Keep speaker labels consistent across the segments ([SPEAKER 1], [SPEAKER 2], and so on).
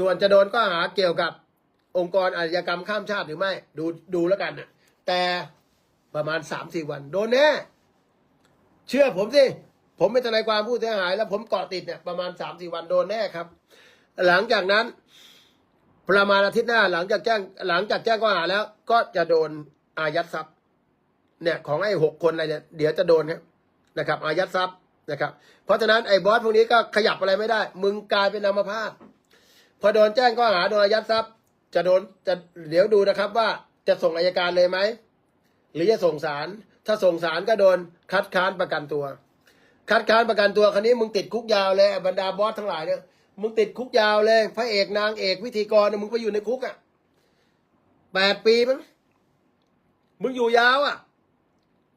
[SPEAKER 1] ส่วนจะโดนข้อหาเกี่ยวกับองค์กรอาชญากรรมข้ามชาติหรือไม่ ดูดูแล้วกันนะแต่ประมาณสามสี่วัน โดนแน่ เชื่อผมสิ ผมเป็นทนายความผู้เสียหาย แล้วผมเกาะติดเนี่ยประมาณสามสี่วันโดนแน่ครับ หลังจากนั้น ประมาณอาทิตย์หน้าหลังจากแจ้งหลังจากแจ้งข้อหาแล้ว ก็จะโดนอายัดทรัพย์ เนี่ย ของไอ้หกคนอะไรเนี่ยเดี๋ยวจะโดนครับนะครับ อายัดทรัพย์นะครับ เพราะฉะนั้นไอ้บอสพวกนี้ก็ขยับอะไรไม่ได้ มึงกลายเป็นอัมพาต พอโดนแจ้งข้อหาโดนอายัดทรัพย์ จะโดนจะเดี๋ยวดูนะครับว่าจะส่งอายการเลยไหมหรือจะส่งศาลถ้าส่งศาลก็โดนคัดค้านประกันตัว คัดค้านประกันตัวคันนี้มึงติดคุกยาวเลยบรรดาบอสทั้งหลายเนี่ยมึงติดคุกยาวเลย พระเอกนางเอกวิธีกรเนี่ยมึงไปอยู่ในคุกอะแปดปีมั้งมึงอยู่ยาวอะ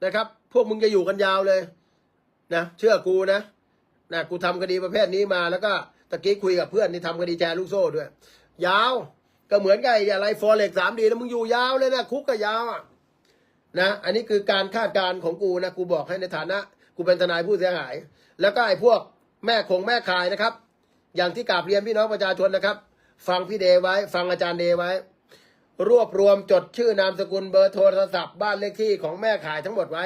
[SPEAKER 1] นะครับ พวกมึงจะอยู่กันยาวเลยนะเชื่อกูนะนะกูทำคดีประเภทนี้มาแล้วก็ ตะกี้คุยกับเพื่อนที่ทำคดีแชร์ลูกโซ่ด้วย ยาว ก็เหมือนกับไอ้อะไรฟอร์เร็กสามดีแล้วมึงอยู่ยาวเลยนะคุกก็ยาวอะนะอันนี้คือการคาดการณ์ของกูนะกูบอกให้ในฐานะ กูเป็นทนายผู้เสียหาย แล้วก็ไอ้พวกแม่คงแม่ขายนะครับ อย่างที่กราบเรียนพี่น้องประชาชนนะครับ ฟังพี่เดไว้ ฟังอาจารย์เดไว้ รวบรวมจดชื่อนามสกุลเบอร์โทรศัพท์บ้านเลขที่ของแม่ขายทั้งหมดไว้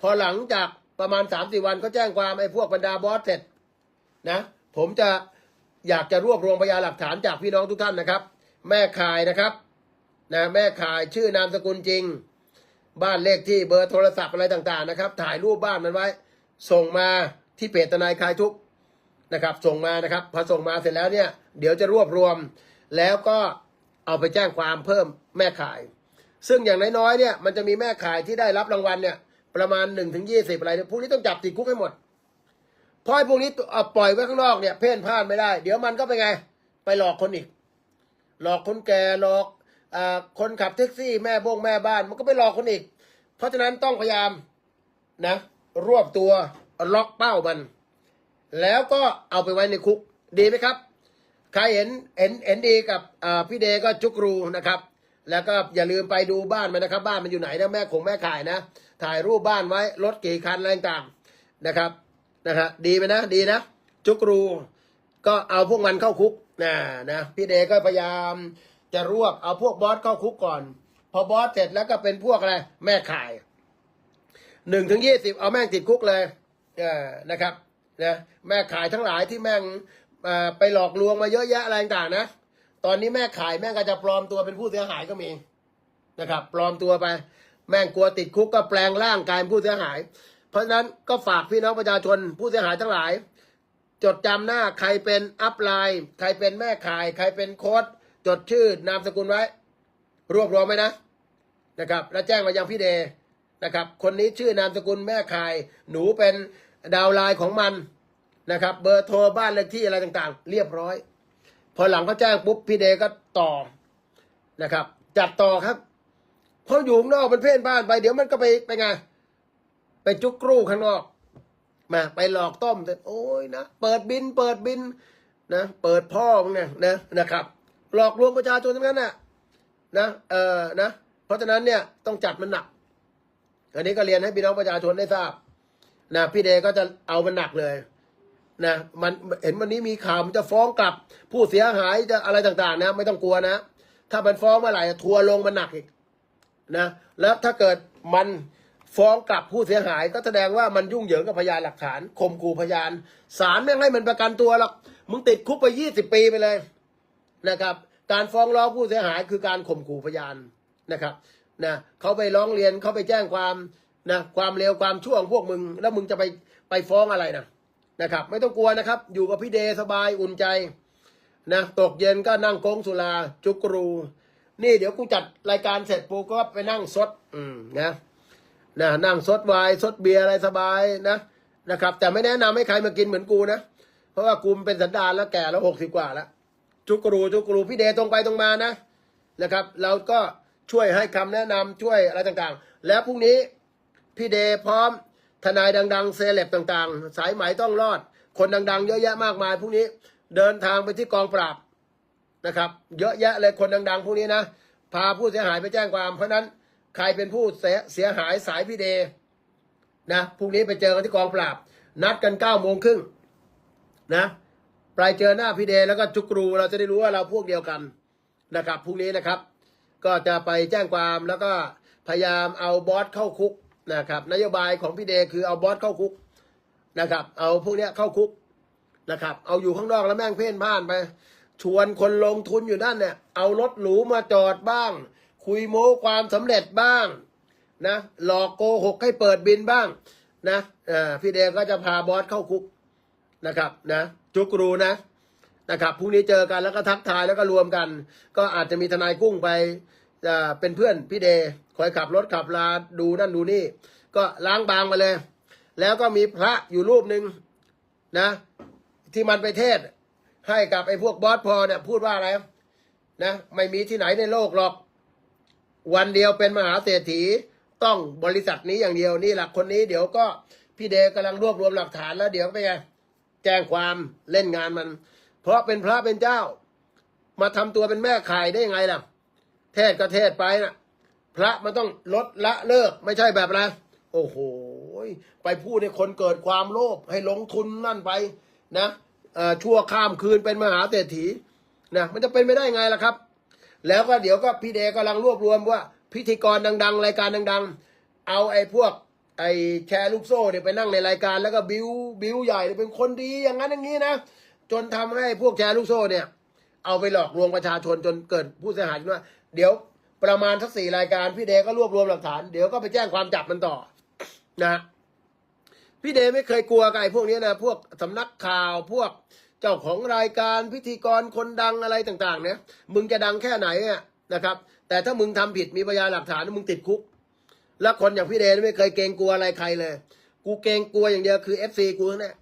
[SPEAKER 1] พอหลังจากประมาณสามสี่วันเขาแจ้งความไอ้พวกบรรดาบอสเสร็จนะ ผมจะอยากจะรวบรวมพยานหลักฐานจากพี่น้องทุกท่านนะครับ แม่ขายนะครับนะแม่ขายชื่อนามสกุลจริง บ้านเลขที่เบอร์โทรศัพท์อะไรต่างๆนะครับ ถ่ายรูปบ้านมันไว้ ส่งมาที่เพจทนายคลายทุกนะครับ ส่งมานะครับพอส่งมาเสร็จแล้วเนี่ย เดี๋ยวจะรวบรวม แล้วก็เอาไปแจ้งความเพิ่มแม่ขาย ซึ่งอย่างน้อยๆเนี่ยมันจะมีแม่ขายที่ได้รับรางวัลเนี่ยประมาณหนึ่งถึงยี่สิบอะไรเนี่ยพวกนี้ต้องจับติดคุกให้หมด พราะไอ้พวกนี้เอาปล่อยไว้ข้างนอกเนี่ย เพ่นพ่านไม่ได้ เดี๋ยวมันก็ไปไง ไปหลอกคนอีก หลอกคนแก่หลอกอคนขับแท็กซี่แม่บ้งแม่บ้านมันก็ไปหลอกคนอีก เพราะฉะนั้นต้องพยายามนะ รวบตัวล็อกเป้ามัน แล้วก็เอาไปไว้ในคุกดีไหมครับ ใครเห็นเห็นเห็นดีกับพี่เดก็จุกรูนะครับ แล้วก็อย่าลืมไปดูบ้านมันนะครับ บ้านมันอยู่ไหนนะแม่คงแม่ขายนะ ถ่ายรูปบ้านไว้รถกี่คันอะไรต่างนะครับ นะฮะดีไหมนะดีนะจุกรู ก็เอาพวกมันเข้าคุกนะนะพี่เดก็พยายามจะรวบเอาพวกบอสเข้าคุกก่อน พอบอสเสร็จแล้วก็เป็นพวกอะไรแม่ขายหนึ่งถึงยี่สิบเอาแม่งติดคุกเลยนะครับนะแม่ขายทั้งหลายที่แม่งไปหลอกลวงมาเยอะแยะอะไรต่างนะ ตอนนี้แม่ขายแม่งก็จะปลอมตัวเป็นผู้เสียหายก็มีนะครับ ปลอมตัวไป แม่งกลัวติดคุกก็แปลงร่างกายเป็นผู้เสียหาย เพราะฉะนั้นก็ฝากพี่น้องประชาชนผู้เสียหายทั้งหลาย จดจำหน้าใครเป็นอัพไลน์ใครเป็นแม่ขาย ใครเป็นโค้ดจดชื่อนามสกุลไว้ รวบรวมไว้นะนะครับ แล้วแจ้งมายังพี่เดนะครับ คนนี้ชื่อนามสกุลแม่ขาย หนูเป็นดาวไลน์ของมันนะครับ เบอร์โทรบ้านเลขที่อะไรต่างๆ เรียบร้อย พอหลังเขาแจ้งปุ๊บพี่เดก็ต่อนะครับ จัดต่อครับเพราะอยู่ข้างนอกมันเพื่อนบ้านไป เดี๋ยวมันก็ไปไปไง ไปจุกกรูข้างนอก มาไปหลอกต้มแต่โอ้ยนะเปิดบินเปิดบินนะเปิดพ่อมึงเนี่ยนะนะครับ หลอกลวงประชาชนทั้งนั้นน่ะนะเออนะ เพราะฉะนั้นเนี่ยต้องจัดมันหนักอันนี้ก็เรียนให้พี่น้องประชาชนได้ทราบนะพี่เดก็จะเอามันหนักเลยนะมันเห็นวันนี้มีข่าวมันจะฟ้องกลับ ผู้เสียหายจะอะไรต่างๆ นะ ไม่ต้องกลัวนะ ถ้ามันฟ้องเมื่อไหร่ทัวร์ลงมันหนักอีกนะแล้วถ้าเกิดมัน ฟ้องกลับผู้เสียหายก็แสดงว่ามันยุ่งเหยิงกับพยานหลักฐานข่มขู่พยานศาลไม่ให้มันประกันตัวหรอกมึงติดคุกไปยี่สิบปีไปเลยนะครับ การฟ้องร้องผู้เสียหายคือการข่มขู่พยานนะครับนะเขาไปร้องเรียนเขาไปแจ้งความนะความเลวความชั่วของพวกมึง แล้วมึงจะไปไปฟ้องอะไรนะนะครับ ไม่ต้องกลัวนะครับ อยู่กับพี่เดสบายอุ่นใจนะตกเย็นก็นั่งโกงสุราจุกรู นี่เดี๋ยวกูจัดรายการเสร็จปูก็ไปนั่งซดอืมนะ นะนั่งซดไวน์ซดเบียร์อะไรสบายนะนะครับ แต่ไม่แนะนำให้ใครมากินเหมือนกูนะ เพราะว่ากูเป็นสันดานแล้วแก่แล้วหกสิบกว่าแล้วจุกรูจุกรูพี่เดตรงไปตรงมานะนะครับ เราก็ช่วยให้คำแนะนำช่วยอะไรต่างๆ แล้วพรุ่งนี้พี่เดพร้อมทนายดัง ๆ เซเลบต่างๆ สายไหมต้องรอด คนดัง ๆ เยอะแยะมากมายพรุ่งนี้เดินทางไปที่กองปราบนะครับ เยอะแยะเลยคนดัง ๆพวกนี้นะพาผู้เสียหายไปแจ้งความเพราะนั้น ใครเป็นผู้เสียหายสายพี่เดนะพรุ่งนี้ไปเจอกันที่กองปราบ นัดกันเก้าโมงครึ่งนะไปเจอหน้าพี่เดแล้วก็จุกรูเราจะได้รู้ว่าเราพวกเดียวกันนะครับพรุ่งนี้นะครับ ก็จะไปแจ้งความแล้วก็พยายามเอาบอสเข้าคุกนะครับนโยบายของพี่เดคือเอาบอสเข้าคุกนะครับ เอาพวกเนี้ยเข้าคุกนะครับ เอาอยู่ข้างนอกแล้วแม่งเพ่นพ่านไป ชวนคนลงทุนอยู่นั่นเนี่ยเอารถหรูมาจอดบ้าง คุยโม้ความสำเร็จบ้างนะหลอกโกหกให้เปิดบินบ้างนะอ่พี่เดย์ก็จะพาบอสเข้าคุกนะครับนะจุกรูนะนะครับพรุ่งนี้เจอกันแล้วก็ทักทายแล้วก็รวมกัน ก็อาจจะมีทนายกุ้งไปเอ่อเป็นเพื่อนพี่เดย์คอยขับรถขับลาดูนั่นดูนี่ ก็ล้างบางมาเลย แล้วก็มีพระอยู่รูปหนึ่งนะ ที่มันไปเทศให้กับไอ้พวกบอสพอเนี่ยพูดว่าอะไรนะไม่มีที่ไหนในโลกหรอก วันเดียวเป็นมหาเศรษฐีต้องบริษัทนี้อย่างเดียวนี่แหละคนนี้เดี๋ยวก็พี่เดกำลังรวบรวมหลักฐานแล้วเดี๋ยวไปไงแจ้งความเล่นงานมัน เพราะเป็นพระเป็นเจ้า มาทำตัวเป็นแม่ขายได้ยังไงล่ะ เทศก็เทศไปนะพระมันต้องลดละเลิกไม่ใช่แบบนะโอ้โหไปพูดให้คนเกิดความโลภให้ลงทุนนั่นไปนะชั่วข้ามคืนเป็นมหาเศรษฐีนะมันจะเป็นไม่ได้ไงล่ะครับ แล้วก็เดี๋ยวก็พี่เดกำลังรวบรวมว่าพิธีกรดัง ๆ รายการดัง ๆ เอาไอ้พวก ไอ้แชร์ลูกโซ่เนี่ยไปนั่งในรายการแล้วก็บิวบิวใหญ่เป็นคนดีอย่างนั้นอย่างนี้นะจนทำให้พวกแชร์ลูกโซ่เนี่ยเอาไปหลอกลวงประชาชนจนเกิดผู้เสียหายขึ้นว่าเดี๋ยวประมาณสักสี่รายการพี่เดก็รวบรวมหลักฐานเดี๋ยวก็ไปแจ้งความจับมันต่อนะพี่เดไม่เคยกลัวกับไอ้พวกนี้นะพวกสำนักข่าวพวก เจ้าของรายการพิธีกรคนดังอะไรต่างๆเนี่ยมึงจะดังแค่ไหนอะนะครับ แต่ถ้ามึงทำผิดมีพยานหลักฐานมึงติดคุก แล้วคนอย่างพี่เดไม่เคยเกรงกลัวอะไรใครเลย กูเกรงกลัวอย่างเดียวคือเอฟซีกูนั่นแหละ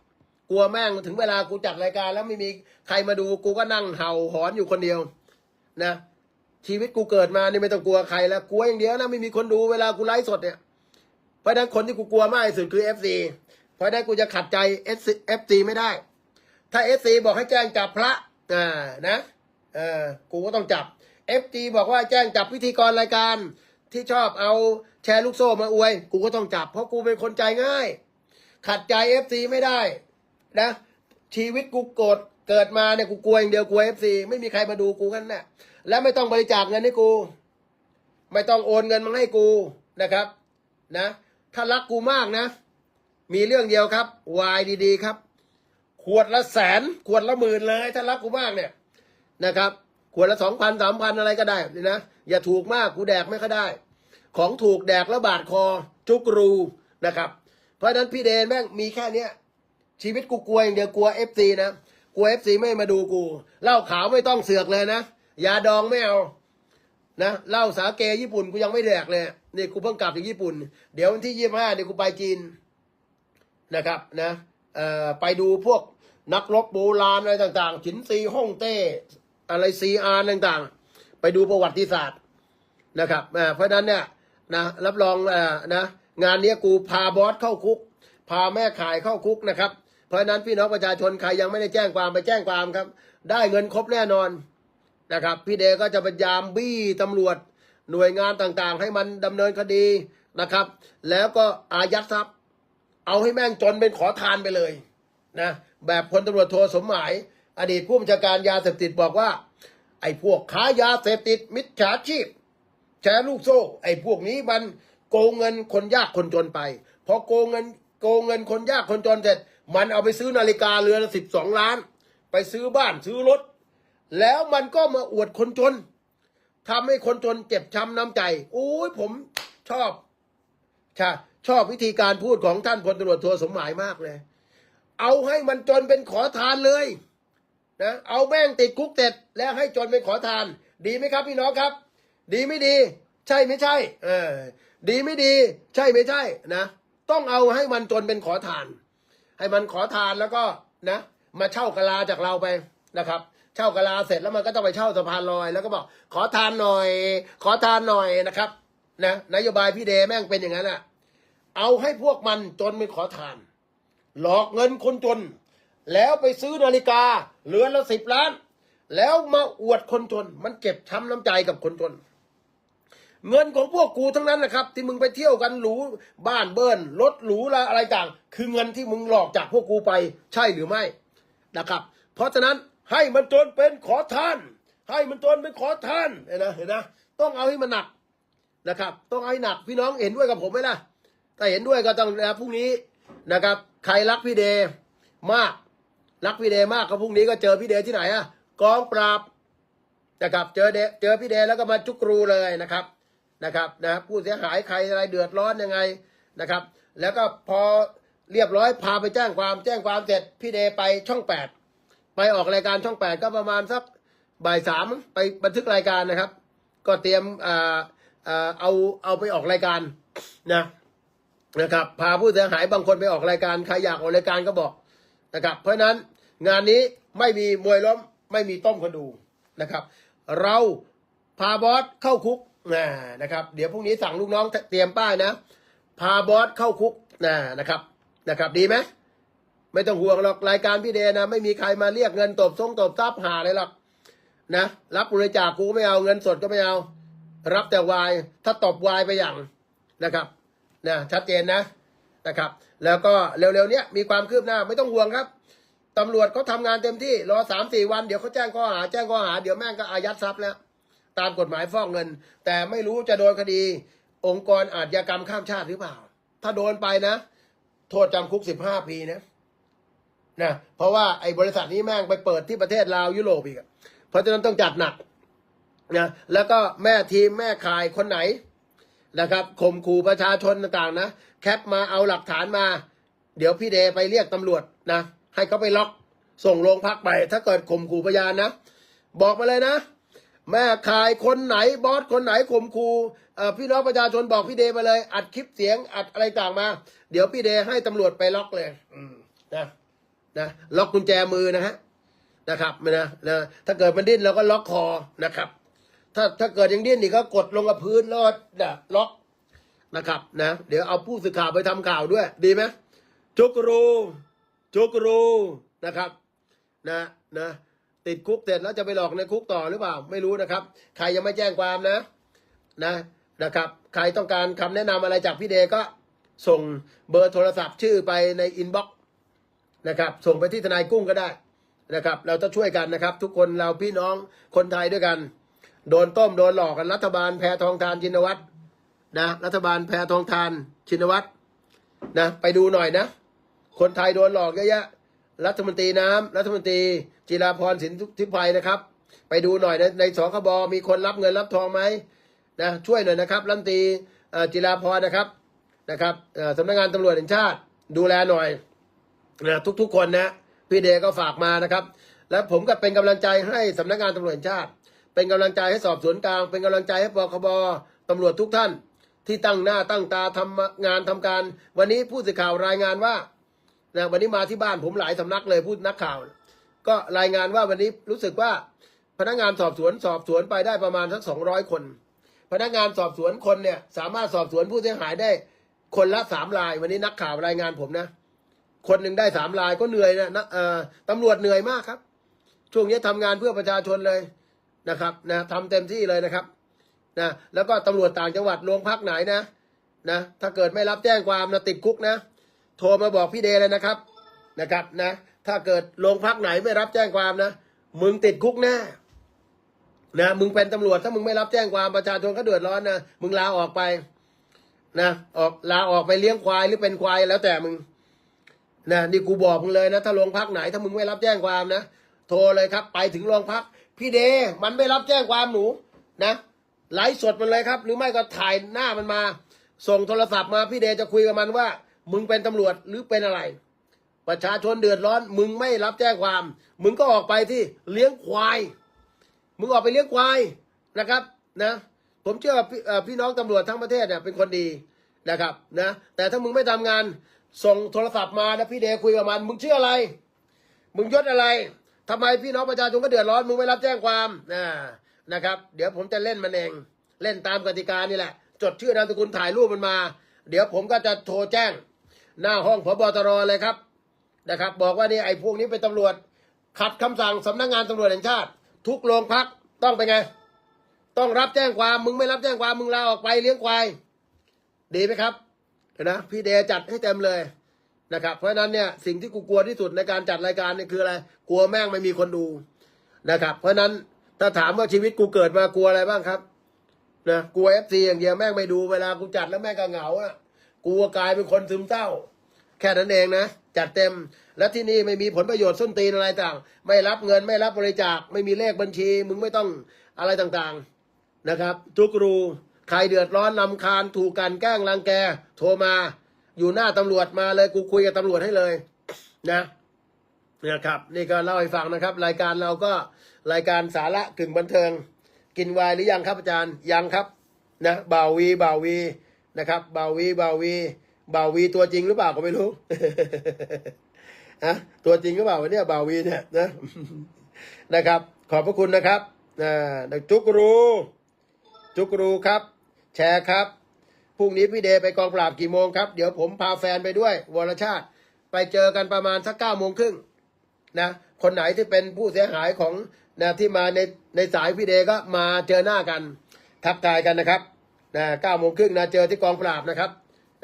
[SPEAKER 1] กลัวแม่งถึงเวลากูจัดรายการ แล้วไม่มีใครมาดูกูก็นั่งเห่าหอนอยู่คนเดียวนะชีวิตกูเกิดมานี่ไม่ต้องกลัวใครแล้วกลัวอย่างเดียวนะไม่มีคนดูเวลากูไลฟ์สดเนี่ยเพราะฉะนั้นคนที่กูกลัวมากที่สุดคือ FC เพราะฉะนั้นกูจะขัดใจ FC ไม่ได้ ถ้า FC บอกให้แจ้งจับพระอ่านะเออกูก็ต้องจับ FG บอกว่าแจ้งจับพิธีกรรายการที่ชอบเอาแชร์ลูกโซ่มาอวย กูก็ต้องจับ เพราะกูเป็นคนใจง่าย ขัดใจ FC ไม่ได้นะ ชีวิตกูโกรธเกิดมาเนี่ยกูกลัวอย่างเดียวกลัว FC ไม่มีใครมาดูกูกันแน่และไม่ต้องบริจาคเงินให้กู ไม่ต้องโอนเงินมาให้กูนะครับ นะ ถ้ารักกูมากนะ มีเรื่องเดียวครับวายดี ๆ ครับ ขวดละแสน ขวดละหมื่นเลย ถ้ารักกูมากเนี่ยนะครับ ขวดละสองพันสามพันอะไรก็ได้นะ อย่าถูกมากกูแดกไม่ค่อยได้ ของถูกแดกแล้วบาดคอ จุกรูนะครับ เพราะฉะนั้นพี่เดนแม่งมีแค่เนี้ยชีวิตกูกลัวอย่างเดียวกลัวเอฟซีนะกลัวเอฟซีไม่มาดูกูเหล้าขาวไม่ต้องเสือกเลยนะยาดองไม่เอานะเหล้าสาเกญี่ปุ่นกูยังไม่แดกเลยนี่กูเพิ่งกลับจากญี่ปุ่น เดี๋ยววันที่ยี่ห้าเดี๋ยวกูไปจีนนะครับนะ ไปดูพวกนักรบโบราณอะไรต่างๆฉินซีฮ่องเต้อะไรซีอาร์ต่างๆ ไปดูประวัติศาสตร์นะครับเพราะนั้นเนี่ยนะรับรองอนะงานนี้กูพาบอสเข้าคุก พาแม่ขายเข้าคุกนะครับ เพราะฉะนั้นพี่น้องประชาชนใครยังไม่ได้แจ้งความไปแจ้งความครับ ได้เงินครบแน่นอนนะครับ พี่เดก็จะพยายามบี้ตำรวจหน่วยงานต่างๆ ให้มันดำเนินคดีนะครับ แล้วก็อายัดทรัพย์ เอาให้แม่งจนเป็นขอทานไปเลยนะแบบพลตำรวจโทสมหมาย อดีตผู้บัญชาการยาเสพติดบอกว่า ไอ้พวกค้ายาเสพติด มิจฉาชีพแชร์ลูกโซ่ ไอ้พวกนี้มันโกงเงินคนยากคนจนไปพอโกงเงินโกงเงินคนยากคนจนเสร็จ มันเอาไปซื้อนาฬิกาเรือนสิบสองล้าน ไปซื้อบ้านซื้อรถ แล้วมันก็มาอวดคนจนทำให้คนจนเจ็บช้ำน้ำใจโอ้ยผมชอบชา ชอบวิธีการพูดของท่านพลตำรวจโทสมหมายมากเลย เอาให้มันจนเป็นขอทานเลยนะเอาแม่งติดคุกเสร็จแล้วให้จนเป็นขอทาน ดีไหมครับพี่น้องครับ ดีไม่ดี ใช่ไม่ใช่ เออ ดีไม่ดี ใช่ไม่ใช่นะต้องเอาให้มันจนเป็นขอทาน ให้มันขอทานแล้วก็นะ มาเช่ากะลาจากเราไปนะครับเช่ากะลาเสร็จแล้วมันก็ต้องไปเช่าสะพานลอย แล้วก็บอกขอทานหน่อย ขอทานหน่อยนะครับ นะนโยบายพี่เดแม่งเป็นอย่างนั้นอะ เอาให้พวกมันจนเป็นขอทาน หลอกเงินคนจน แล้วไปซื้อนาฬิกาเรือนละสิบล้าน แล้วมาอวดคนจน มันเก็บช้ำน้ำใจกับคนจน เงินของพวกกูทั้งนั้นนะครับ ที่มึงไปเที่ยวกันหรูบ้านเบิ้ลรถหรูละอะไรต่าง คือเงินที่มึงหลอกจากพวกกูไปใช่หรือไม่นะครับเพเพราะฉะนั้นให้มันจนเป็นขอทาน ให้มันจนเป็นขอทานเห็นนะเห็นนะต้องเอาให้มันหนักนะครับ ต้องเอาให้หนักพี่น้องเห็นด้วยกับผมไหมล่ะ ถ้าเห็นด้วยก็ต้องนะพรุ่งนี้นะครับ ใครรักพี่เดย์มาก รักพี่เดย์มากก็พรุ่งนี้ก็เจอพี่เดย์ที่ไหนอะกองปราบนะครับ เจอเดเจอพี่เดย์แล้วก็มาจุกรูเลยนะครับนะครับนะผู้เสียหายใครอะไรเดือดร้อนยังไงนะครับ แล้วก็พอเรียบร้อยพาไปแจ้งความแจ้งความเสร็จพี่เดย์ไปช่องแปดไปออกรายการช่องแปดก็ประมาณสักบ่ายสามไปบันทึกรายการนะครับ ก็เตรียมอ่อเอาเอาไปออกรายการนะ นะครับ พาผู้เสียหายบางคนไปออกรายการใครอยากออกรายการก็บอกนะครับ เพราะนั้นงานนี้ไม่มีมวยล้มไม่มีต้มคนดูนะครับ เราพาบอสเข้าคุกนะนะครับ เดี๋ยวพรุ่งนี้สั่งลูกน้องเตรียมป้ายนะ พาบอสเข้าคุกนะนะครับนะครับ ดีไหมไม่ต้องห่วงหรอกรายการพี่เดนะ ไม่มีใครมาเรียกเงินตบทรงตบทรัพย์หาเลยหรอกนะรับบริจาคกูก็ไม่เอาเงินสดก็ไม่เอา รับแต่วายถ้าตบวายไปอย่างนะครับ นะชัดเจนนะนะครับ แล้วก็เร็วๆเนี้ยมีความคืบหน้าไม่ต้องห่วงครับตำรวจเขาทำงานเต็มที่รอสามสี่วันเดี๋ยวเขาแจ้งข้อหาแจ้งข้อหาเดี๋ยวแม่งก็อายัดทรัพย์แล้ว ตามกฎหมายฟอกเงิน แต่ไม่รู้จะโดนคดี องค์กรอาชญากรรมข้ามชาติหรือเปล่า ถ้าโดนไปนะ โทษจำคุกสิบห้าปีนะนะเพราะว่าไอ้บริษัทนี้แม่งไปเปิดที่ประเทศลาวยุโรปอีกเพราะฉะนั้นต้องจัดหนักนะแล้วก็แม่ทีมแม่ขายคนไหน นะครับข่มขู่ประชาชนต่างๆนะ แคปมาเอาหลักฐานมา เดี๋ยวพี่เดไปเรียกตำรวจนะ ให้เขาไปล็อกส่งโรงพักไป ถ้าเกิดข่มขู่พยานนะ บอกมาเลยนะ แม่ขายคนไหนบอสคนไหนข่มขู่เอ่อพี่น้องประชาชนบอกพี่เดมาเลย อัดคลิปเสียงอัดอะไรต่างมา เดี๋ยวพี่เดให้ตำรวจไปล็อกเลยอืมนะนะล็อกกุญแจมือนะฮะนะครับนะนะถ้าเกิดมันดิ้นเราก็ล็อกคอนะครับ ถ้าถ้าเกิดยังดิ้นอีกก็กดลงกับพื้นแล้วนะล็อกนะครับนะเดี๋ยวเอาผู้สื่อข่าวไปทำข่าวด้วย ดีไหมจุกรูจุกรูนะครับนะนะติดคุกเสร็จแล้วจะไปหลอกในคุกต่อหรือเปล่า ไม่รู้นะครับ ใครยังไม่แจ้งความนะนะนะครับ ใครต้องการคำแนะนำอะไรจากพี่เดก็ส่งเบอร์โทรศัพท์ชื่อไปในอินบ็อกซ์นะครับส่งไปที่ทนายกุ้งก็ได้นะครับ เราจะช่วยกันนะครับ ทุกคนเราพี่น้องคนไทยด้วยกัน โดนต้มโดนหลอกกันรัฐบาลแพทองทานชินวัตรนะรัฐบาลแพทองทานชินวัตรนะไปดูหน่อยนะ คนไทยโดนหลอกเยอะแยะรัฐมนตรีน้ำรัฐมนตรีจิราพรสินทิพย์นะครับ ไปดูหน่อยในในสคบมีคนรับเงินรับทองไหมนะช่วยหน่อยนะครับรัฐมนตรีจิราพรนะครับนะครับเอ่อสำนักงานตำรวจแห่งชาติดูแลหน่อยนะทุกๆคนนะพี่เดก็ฝากมานะครับ และผมก็เป็นกำลังใจให้สำนักงานตำรวจแห่งชาติ เป็นกำลังใจให้สอบสวนกลาง เป็นกำลังใจให้ปคบตำรวจทุกท่าน ที่ตั้งหน้าตั้งตาทำงานทำการ วันนี้ผู้สื่อข่าวรายงานว่านะวันนี้มาที่บ้านผมหลายสำนักเลยพูดนักข่าว ก็รายงานว่าวันนี้รู้สึกว่าพนักงานสอบสวนสอบสวนไปได้ประมาณสักสองร้อยคน พนักงานสอบสวนคนเนี่ยสามารถสอบสวนผู้เสียหายได้คนละสามราย วันนี้นักข่าวรายงานผมนะ คนหนึ่งได้สามลายก็เหนื่อยนะนะตำรวจเหนื่อยมากครับ ช่วงนี้ทำงานเพื่อประชาชนเลย นะครับนะทำเต็มที่เลยนะครับนะแล้วก็ตำรวจต่างจังหวัดโรงพักไหนนะนะถ้าเกิดไม่รับแจ้งความนะติดคุกนะ โทรมาบอกพี่เดเลยนะครับนะครับนะถ้าเกิดโรงพักไหนไม่รับแจ้งความนะ มึงติดคุกแน่นะมึงเป็นตำรวจถ้ามึงไม่รับแจ้งความประชาชนก็เดือดร้อนนะมึงลาออกไปนะออกลาออกไปเลี้ยงควายหรือเป็นควายแล้วแต่มึงนะนี่กูบอกมึงเลยนะ ถ้าโรงพักไหน ถ้ามึงไม่รับแจ้งความนะโทรเลยครับ ไปถึงโรงพัก พี่เดมันไม่รับแจ้งความหนูนะไลฟ์สดมันเลยครับ หรือไม่ก็ถ่ายหน้ามันมา ส่งโทรศัพท์มาพี่เดจะคุยกับมันว่า มึงเป็นตำรวจหรือเป็นอะไร ประชาชนเดือดร้อน มึงไม่รับแจ้งความ มึงก็ออกไปที่เลี้ยงควาย มึงออกไปเลี้ยงควายนะครับนะ ผมเชื่อว่าพี่เอ่อพี่น้องตำรวจทั้งประเทศเนี่ยเป็นคนดีนะครับนะ แต่ถ้ามึงไม่ทำงาน ส่งโทรศัพท์มานะพี่เดคุยกับมัน มึงชื่ออะไร มึงยศอะไร ทำไมพี่น้องประชาชนก็เดือดร้อนมึงไม่รับแจ้งความนะนะครับ เดี๋ยวผมจะเล่นมันเอง เล่นตามกติกานี่แหละ จดชื่อนามสกุลถ่ายรูปมันมา เดี๋ยวผมก็จะโทรแจ้ง หน้าห้องพบตรเลยครับนะครับ บอกว่านี่ไอ้พวกนี้เป็นตำรวจ ขัดคำสั่งสำนักงานตำรวจแห่งชาติ ทุกโรงพักต้องเป็นไง ต้องรับแจ้งความมึงไม่รับแจ้งความมึงลาออกไปเลี้ยงควายดีไหมครับนะพี่เดจัดให้เต็มเลย นะครับ เพราะฉะนั้นเนี่ยสิ่งที่กูกลัวที่สุดในการจัดรายการเนี่ยคืออะไร กลัวแม่งไม่มีคนดูนะครับ เพราะฉะนั้นถ้าถามว่าชีวิตกูเกิดมากลัวอะไรบ้างครับนะกลัวเอฟซีอย่างเดียวแม่งไม่ดูเวลากูจัดแล้วแม่งก็เหงาอะกลัวกลายเป็นคนซึมเศร้า แค่นั้นเองนะจัดเต็มและที่นี่ไม่มีผลประโยชน์ส้นตีนอะไรต่าง ไม่รับเงินไม่รับบริจาค ไม่มีเลขบัญชี มึงไม่ต้องอะไรต่างๆนะครับ ทุกรูใครเดือดร้อนลำคาญถูกกันแกล้งรังแก โทรมา อยู่หน้าตำรวจมาเลยกูคุยกับตำรวจให้เลย นะนะครับ นี่ก็เล่าให้ฟังนะครับ รายการเราก็รายการสาระกึ่งบันเทิง กินวน์หรือยังครับอาจารย์ยังครับนะบ่าววีบ่าววีนะครับบ่าววีบ่าววีบ่าววีตัวจริงหรือเปล่าก็ไม่รู้ฮะตัวจริงหรือเปล่าวะเนี่ยบ่าววีเนี่ยนะนะครับ ขอบพระคุณนะครับอ่าจุกรู จุกรูครับ แชร์ครับ พรุ่งนี้พี่เดย์ไปกองปราบกี่โมงครับ เดี๋ยวผมพาแฟนไปด้วย วรชาติ ไปเจอกันประมาณสักเก้าโมงครึ่งนะ คนไหนที่เป็นผู้เสียหายของนะที่มาในในสายพี่เดย์ก็มาเจอหน้ากัน ทักทายกันนะครับนะเก้าโมงครึ่งนะเจอที่กองปราบนะครับ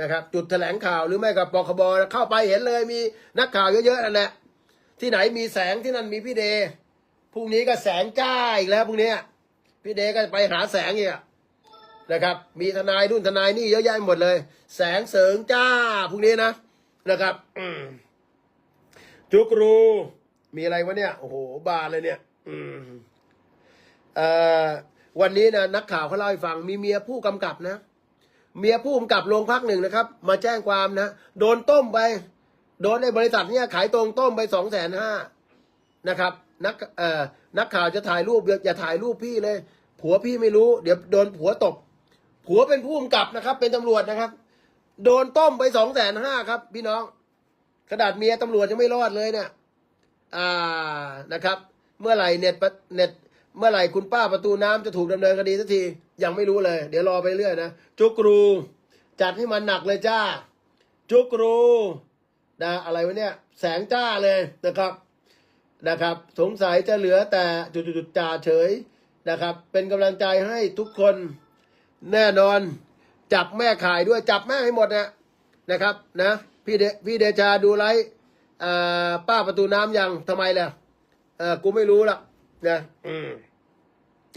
[SPEAKER 1] นะครับ จุดแถลงข่าวหรือไม่กับปคบเข้าไปเห็นเลยมีนักข่าวเยอะๆนั่นแหละที่ไหนมีแสงที่นั่นมีพี่เดย์พรุ่งนี้ก็แสงจ้าอีกแล้วพรุ่งนี้พี่เดย์ก็ไปหาแสงอีกอะ นะครับ มีทนายรุ่นทนายนี่เยอะแยะหมดเลย แสงเสริงจ้าพรุ่งนี้นะนะครับจุกรู มีอะไรวะเนี่ย โอ้โห บานเลยเนี่ยอืมเอ่อวันนี้นะนักข่าวเขาเล่าให้ฟัง มีเมียผู้กำกับนะ เมียผู้กำกับโรงพักหนึ่งนะครับ มาแจ้งความนะ โดนต้มไป โดนในบริษัทเนี่ยขายตรงต้มไปสองแสนห้านะครับ นักเอ่อนักข่าวจะถ่ายรูปอย่าอย่าถ่ายรูปพี่เลย ผัวพี่ไม่รู้ เดี๋ยวโดนผัวตบ ผัวเป็นผู้กำกับนะครับ เป็นตำรวจนะครับ โดนต้มไปสองแสนห้าครับ พี่น้องขนาดเมียตำรวจยังไม่รอดเลยเนี่ย อ่านะครับ เมื่อไหร่เน็ตเน็ตเมื่อไหร่คุณป้าประตูน้ำจะถูกดำเนินคดีสักทียังไม่รู้เลย เดี๋ยวรอไปเรื่อยนะจุกรู จัดให้มันหนักเลยจ้า จุกรูนะอะไรวะเนี่ย แสงจ้าเลยนะครับนะครับ สงสัยจะเหลือแต่จุดๆจ่าเฉยนะครับ เป็นกำลังใจให้ทุกคน แน่นอน จับแม่ขายด้วยจับแม่ให้หมดนะนะครับนะพี่เดพี่เดชาดูไลฟ์อ่าป้าประตูน้ำยังทำไมล่ะเออกูไม่รู้ละนะอืม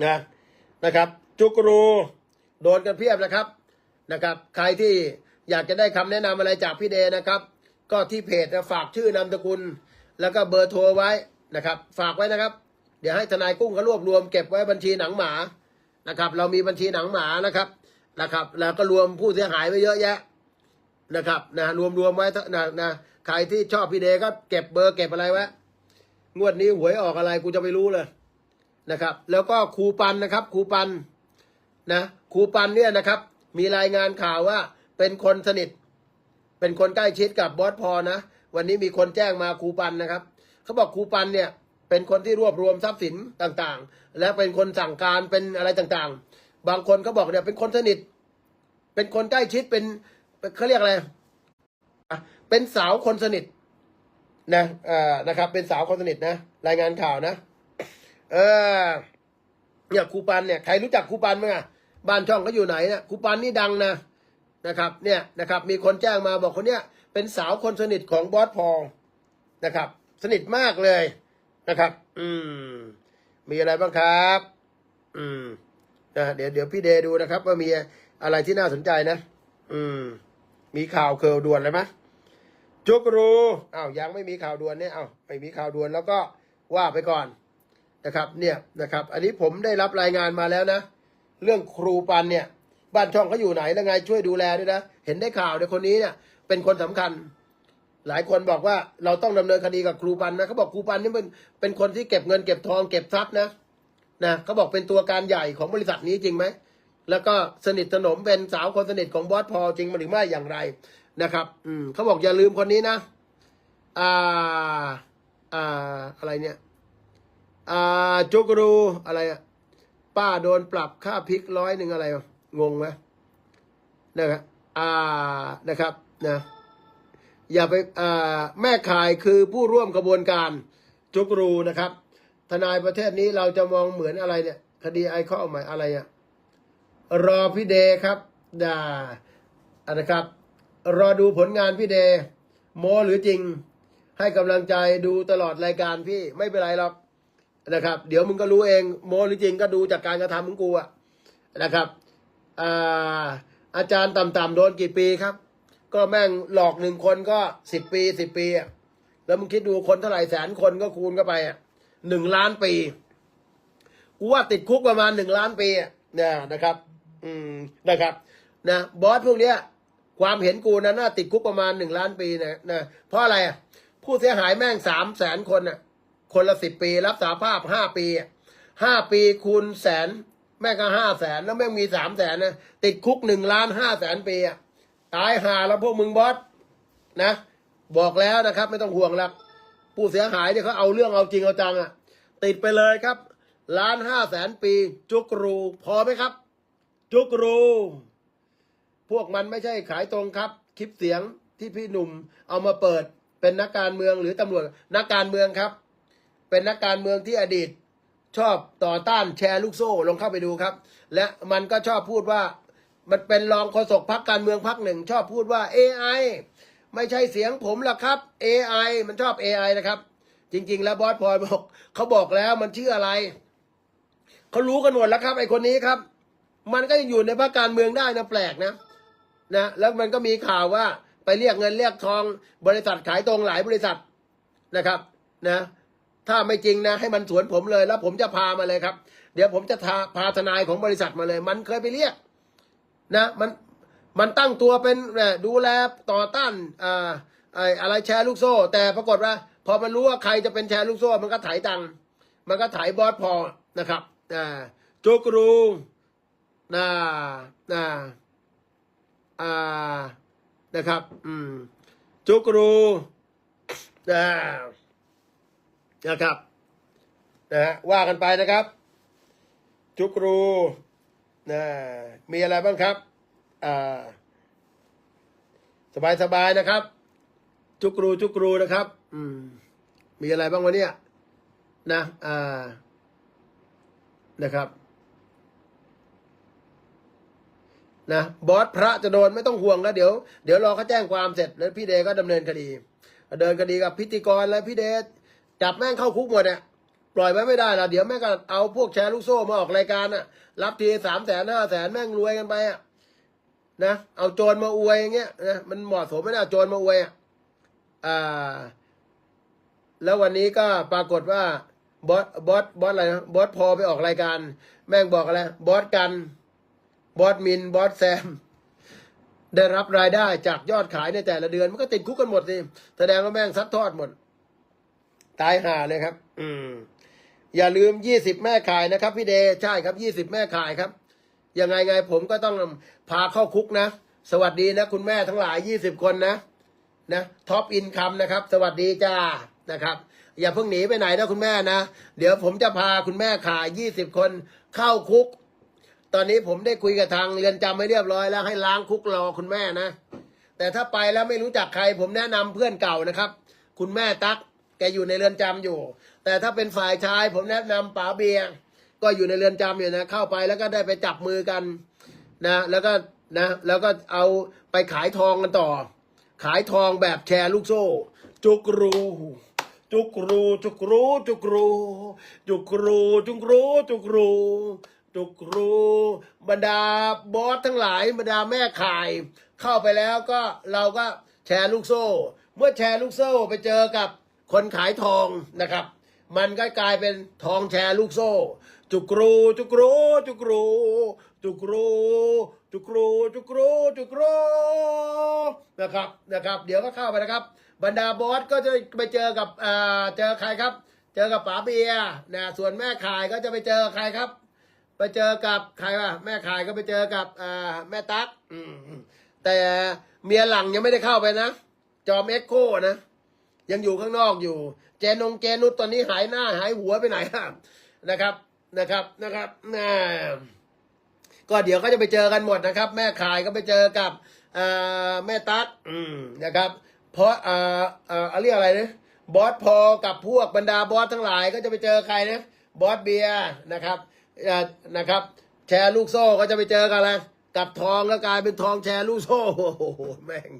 [SPEAKER 1] นะนะครับ จุกรูโดนกันเพียบนะครับนะครับ ใครที่อยากจะได้คำแนะนำอะไรจากพี่เดนะครับ ก็ที่เพจนะฝากชื่อนามสกุล แล้วก็เบอร์โทรไว้นะครับ ฝากไว้นะครับ เดี๋ยวให้ทนายกุ้งเขารวบรวมเก็บไว้บัญชีหนังหมา นะครับเรามีบัญชีหนังหมานะครับนะครับ แล้วก็รวมผู้เสียหายไว้เยอะแยะนะครับนะรวมรวมไว้นะนะใครที่ชอบพี่เดก็เก็บเบอร์เก็บอะไรไว้งวดนี้หวยออกอะไรกูจะไม่รู้เลยนะครับ แล้วก็ครูปันนะครับครูปันนะครูปันเนี่ยนะครับ มีรายงานข่าวว่าเป็นคนสนิท เป็นคนใกล้ชิดกับบอสพอนะวันนี้มีคนแจ้งมาครูปันนะครับเขาบอกครูปันเนี่ย เป็นคนที่รวบรวมทรัพย์สินต่างๆ และเป็นคนสั่งการเป็นอะไรต่างๆ บางคนเขาบอกเนี่ยเป็นคนสนิท เป็นคนใกล้ชิดเป็นเขาเรียกอะไรเป็นสาวคนสนิทนะอ่านะครับ เป็นสาวคนสนิทนะรายงานข่าวนะ เออเนี่ยครูปันเนี่ยใครรู้จักครูปันไหมอะบ้านช่องเขาอยู่ไหนเนี่ยครูปันนี่ดังนะนะครับเนี่ยนะครับมีคนแจ้งมาบอกคนเนี้ยเป็นสาวคนสนิทของบอสพอลนะครับ สนิทมากเลย นะครับ อืม มีอะไรบ้างครับ อืมนะเดี๋ยวเดี๋ยวพี่เดย์ดูนะครับ ว่ามีอะไรที่น่าสนใจนะ อืม มีข่าวเคิร์ด่วนเลยไหมจุกรูอ้าวยังไม่มีข่าวด่วนเนี่ยอ้าวไม่มีข่าวด่วนแล้วก็ว่าไปก่อนนะครับ เนี่ยนะครับ อันนี้ผมได้รับรายงานมาแล้วนะ เรื่องครูปันเนี่ย บ้านช่องเขาอยู่ไหนแล้วไงช่วยดูแลด้วยนะ เห็นได้ข่าวในคนนี้เนี่ย เป็นคนสำคัญ หลายคนบอกว่าเราต้องดำเนินคดีกับครูปันนะเขาบอกครูปันนี่เป็นเป็นคนที่เก็บเงินเก็บทองเก็บทรัพย์นะนะเขาบอกเป็นตัวการใหญ่ของบริษัทนี้จริงไหมแล้วก็สนิทสนมเป็นสาวคนสนิทของบอสพอจริงหรือไม่อย่างไรนะครับ อืมเขาบอกอย่าลืมคนนี้นะอ่าอ่าอะไรเนี่ยอ่าจุกรูอะไรอะป้าโดนปรับค่าพริกร้อยหนึ่งอะไรงงไหมนะครับอ่านะครับนะ อย่าไปแม่ขายคือผู้ร่วมกระบวนการจุกรูนะครับ ทนายประเทศนี้เราจะมองเหมือนอะไรเนี่ย คดีไอข้อหมายอะไรอะรอพี่เดครับด่าอะนะครับ รอดูผลงานพี่เดโมหรือจริง ให้กำลังใจดูตลอดรายการพี่ไม่เป็นไรหรอกนะครับ เดี๋ยวมึงก็รู้เองโมหรือจริงก็ดูจากการกระทำของกูอะนะครับอาอาจารย์ต่ำๆโดนกี่ปีครับ ก็แม่งหลอกหนึ่งคนก็สิบปีสิบปีอะแล้วมึงคิดดูคนเท่าไหร่แสนคนก็คูณเข้าไปอะหนึ่งล้านปีกูว่าติดคุกประมาณหนึ่งล้านปีอะเนี่ยนะครับ อืมนะครับ นะบอสพวกเนี้ย ความเห็นกูนะน่าติดคุกประมาณหนึ่งล้านปีนะนะเพราะอะไรอะผู้เสียหายแม่งสามแสนคนอะ คนละสิบปีรับสาภาพห้าปีห้าปีคูณแสน แม่งก็ห้าแสนแล้วแม่งมีสามแสนนะติดคุกหนึ่งล้านห้าแสนปีอะ ตายหาแล้วพวกมึงบอสนะ บอกแล้วนะครับ ไม่ต้องห่วงหรอกผู้เสียหายเนี่ยเขาเอาเรื่องเอาจริงเอาจังอะ ติดไปเลยครับล้านห้าแสนปี จุกรู พอไหมครับ จุกรู พวกมันไม่ใช่ขายตรงครับ คลิปเสียงที่พี่หนุ่มเอามาเปิดเป็นนักการเมืองหรือตำรวจนักการเมืองครับ เป็นนักการเมืองที่อดีต ชอบต่อต้านแชร์ลูกโซ่ลองเข้าไปดูครับ และมันก็ชอบพูดว่า มันเป็นรองโฆษกพักการเมืองพักหนึ่ง ชอบพูดว่า AI ไม่ใช่เสียงผมหรอกครับ AI มันชอบ AI นะครับ จริง ๆ แล้วบอสพลอยบอกเขาบอกแล้วมันชื่ออะไรเขารู้กันหมดแล้วครับไอคนนี้ครับ มันก็ยังอยู่ในภาคการเมืองได้นะแปลกนะนะแล้วมันก็มีข่าวว่าไปเรียกเงินเรียกทองบริษัทขายตรงหลายบริษัทนะครับนะ ถ้าไม่จริงนะ ให้มันสวนผมเลยแล้วผมจะพามาเลยครับ เดี๋ยวผมจะพาพาทนายของบริษัทมาเลย มันเคยไปเรียก นะมันมันตั้งตัวเป็นเอ่อดูแลต่อต้านอ่าไอ้อะไรแชร์ลูกโซ่ แต่ปรากฏว่า พอมันรู้ว่าใครจะเป็นแชร์ลูกโซ่ มันก็ถ่ายตังค์มันก็ถ่ายบอสพอนะครับอ่าจุกรูน่าน่าอ่านะครับ อืมจุกรูนะนะครับนะฮะว่ากันไปนะครับ จุกรู นะมีอะไรบ้างครับอ่าสบายสบายๆนะครับ จุกรูจุกรูนะครับ อืม มีอะไรบ้างวะเนี่ยนะอ่านะครับนะบอสพระจะโดนไม่ต้องห่วงแล้วเดี๋ยวเดี๋ยวรอเขาแจ้งความเสร็จแล้วพี่เดก็ดำเนินคดีเนินคดีกับพิธีกรแล้วพี่เดจับแม่งเข้าคุกหมดเนี่ย ปล่อยไว้ไม่ได้ละเดี๋ยวแม่งก็เอาพวกแชร์ลูกโซ่มาออกรายการน่ะ รับทีสามแสนห้าแสนแม่งรวยกันไปอะนะเอาโจรมาอวยอย่างเงี้ยนะมันเหมาะสมไม่ได้โจรมาอวยอะอ่า แล้ววันนี้ก็ปรากฏว่าบอสบอสบอสอะไรนะบอสพอไปออกรายการ แม่งบอกอะไรบอสกันบอสมินบอสแซม ได้รับรายได้จากยอดขายในแต่ละเดือน มันก็ติดคุกกันหมดสิแสดงว่าแม่งซัดทอดหมด ตายห่าเลยครับ อืม อย่าลืมยี่สิบแม่ขายนะครับ พี่เดใช่ครับยี่สิบแม่ขายครับยังไงไงผมก็ต้องพาเข้าคุกนะ สวัสดีนะ คุณแม่ทั้งหลายยี่สิบคนนะนะท็อปอินคัมนะครับ สวัสดีจ้านะครับ อย่าเพิ่งหนีไปไหนนะคุณแม่นะ เดี๋ยวผมจะพาคุณแม่ขายยี่สิบคนเข้าคุก ตอนนี้ผมได้คุยกับทางเรือนจำไม่เรียบร้อยแล้วให้ล้างคุกรอคุณแม่นะ แต่ถ้าไปแล้วไม่รู้จักใคร ผมแนะนำเพื่อนเก่านะครับ คุณแม่ตั๊ก แกอยู่ในเรือนจำอยู่ แต่ถ้าเป็นฝ่ายชายผมแนะนำป๋าเบียร์ก็อยู่ในเรือนจำอยู่นะ เข้าไปแล้วก็ได้ไปจับมือกันนะ แล้วก็นะ แล้วก็เอาไปขายทองกันต่อ ขายทองแบบแชร์ลูกโซ่ จุกรูจุกรูจุกรูจุกรูจุกรูจุกรูจุกรูจุกรูบรรดาบอสทั้งหลายบรรดาแม่ขาย เข้าไปแล้วก็เราก็แชร์ลูกโซ่ เมื่อแชร์ลูกโซ่ไปเจอกับ คนขายทองนะครับ มันก็กลายเป็นทองแชร์ลูกโซ่ จุกรู จุกรู จุกรู จุกรู จุกรู จุกรู จุกรูนะครับนะครับ เดี๋ยวก็เข้าไปนะครับ บรรดาบอสก็จะไปเจอกับอ่าเจอใครครับ เจอกับป๋าเบียนะส่วนแม่ขายก็จะไปเจอใครครับ ไปเจอกับใครวะแม่ขายก็ไปเจอกับอ่าแม่ตั๊กอืมแต่เมียหลังยังไม่ได้เข้าไปนะ จอมเอ็กโคนะ ยังอยู่ข้างนอกอยู่ เจนงเจนุสตอนนี้หายหน้าหายหัวไปไหนนะครับนะครับนะครับนะก็เดี๋ยวก็จะไปเจอกันหมดนะครับ แม่ขายก็ไปเจอกับอแม่ตั๊กนะครับ เพราะอ่าอ่าเรียกอะไรนะบอสพอกับพวกบรรดาบอสทั้งหลายก็จะไปเจอใครนะบอสเบียนะครับนะครับ แชร์ลูกโซ่ก็จะไปเจอกันอะไรกับทองแล้วกลายเป็นทองแชร์ลูกโซ่โอ้โหแม่ง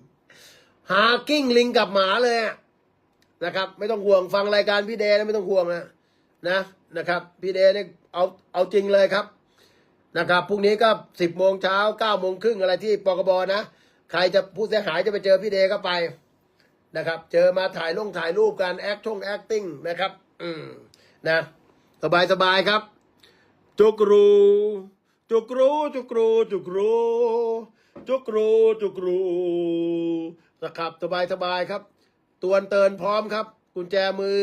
[SPEAKER 1] หากิ้งลิงกับหมาเลยอะ นะครับ ไม่ต้องห่วงฟังรายการพี่เดนะไม่ต้องห่วงนะนะนะครับพี่เดเนี่ยเอาเอาจริงเลยครับนะครับพรุ่งนี้ก็สิบโมงเช้าเก้าโมงครึ่งอะไรที่ปกบนะ ใครจะผู้เสียหายจะไปเจอพี่เดก็ไปนะครับ เจอมาถ่ายลงถ่ายรูปกันแอคช่องแอคติ้งนะครับ อืมนะ สบายสบายครับ จุกรู จุกรู จุกรู จุกรู จุกรู จุกรูนะครับ สบายสบายครับ ตวนเตินพร้อมครับ กุญแจมือ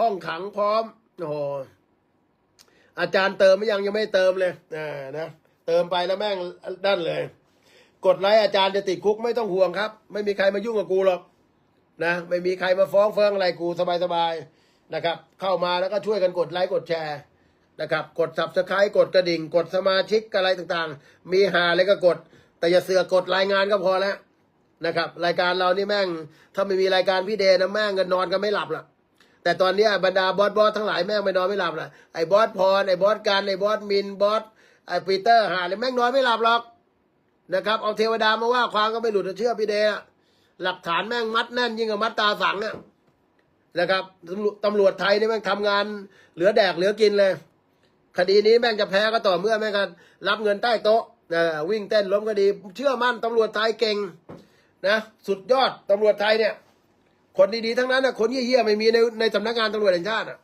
[SPEAKER 1] ห้องขังพร้อมโอ้โหอาจารย์เติมไม่ยังยังไม่เติมเลยอ่านะเติมไปแล้วแม่งด้านเลย กดไลค์อาจารย์จะติดคุกไม่ต้องห่วงครับ ไม่มีใครมายุ่งกับกูหรอกนะไม่มีใครมาฟ้องเฟิงอะไรกูสบายๆนะครับ เข้ามาแล้วก็ช่วยกันกดไลค์กดแชร์นะครับ กด subscribe กดกระดิ่ง กดสมาชิกอะไรต่างๆ มีหาอะไรก็กด แต่อย่าเสือกกดรายงานก็พอแล้ว นะครับ รายการเรานี่แม่ง ถ้าไม่มีรายการพี่เดนะแม่งกันนอนกันไม่หลับล่ะ แต่ตอนนี้บรรดาบอสบอสทั้งหลายแม่งไม่นอนไม่หลับละไอ้บอสพรไอ้บอสกันไอ้บอสมินบอสไอ้ปีเตอร์หาเลยแม่งนอนไม่หลับหรอกนะครับเอาเทวดามาว่าความก็ไม่หลุดเชื่อพี่เดอะหลักฐานแม่งมัดแน่นยิ่งกว่ามัดตาสังอะนะครับตำรวจไทยนี่แม่งทำงานเหลือแดกเหลือกินเลย คดีนี้แม่งจะแพ้ก็ต่อเมื่อแม่งกันรับเงินใต้โต๊ะนะวิ่งเต้นล้มคดี เชื่อมั่นตำรวจไทยเก่ง นะสุดยอดตำรวจไทยเนี่ย คนดีๆทั้งนั้นนะคนเยี่ยๆไม่มีในในสำนักงานตำรวจแห่งชาติอะ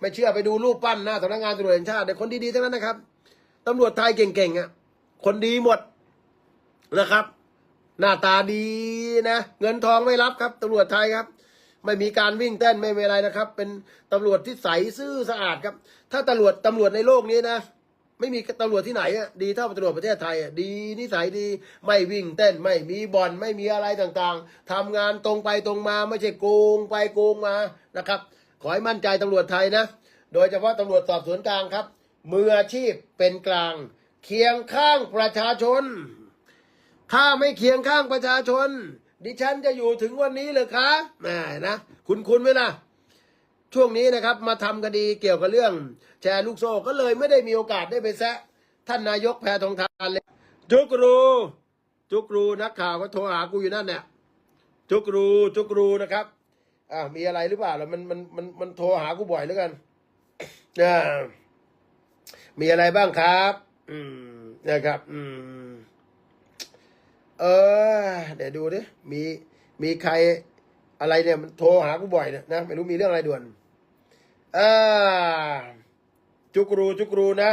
[SPEAKER 1] ไม่เชื่อไปดูรูปปั้นหน้าสำนักงานตำรวจแห่งชาติแต่คนดีๆทั้งนั้นนะครับตำรวจไทยเก่งๆอะคนดีหมดนะครับ หน้าตาดีนะ เงินทองไม่รับครับตำรวจไทยครับ ไม่มีการวิ่งเต้นไม่มีอะไรนะครับ เป็นตำรวจที่ใสซื่อสะอาดครับ ถ้าตำรวจตำรวจในโลกนี้นะ ไม่มีตำรวจที่ไหนอะดีเท่าตำรวจประเทศไทยอะดีนิสัยดีไม่วิ่งเต้นไม่มีบ่อนไม่มีอะไรต่างๆทำงานตรงไปตรงมาไม่ใช่โกงไปโกงมานะครับ ขอให้มั่นใจตำรวจไทยนะ โดยเฉพาะตำรวจสอบสวนกลางครับมืออาชีพเป็นกลาง เคียงข้างประชาชน ถ้าไม่เคียงข้างประชาชน ดิฉันจะอยู่ถึงวันนี้เลยคะแหมนะคุณคุณไหมล่ะ ช่วงนี้นะครับมาทำคดีเกี่ยวกับเรื่อง แชร์ลูกโซ่ก็เลยไม่ได้มีโอกาสได้ไปแซะท่านนายกแพทองทานเลยจุกรูจุกรูนักข่าวก็โทรหากูอยู่นั่นเนี่ยจุกรูจุกรูนะครับอ่ามีอะไรหรือเปล่าแล้วมันมันมันมันโทรหากูบ่อยเหลือเกันอ่ามีอะไรบ้างครับ อืมนะครับ อืม เออ เดี๋ยวดูดิมีมีใครอะไรเนี่ยมันโทรหากูบ่อยเนี่ยนะไม่รู้มีเรื่องอะไรด่วน อ่าจุกรูจุกรูนะ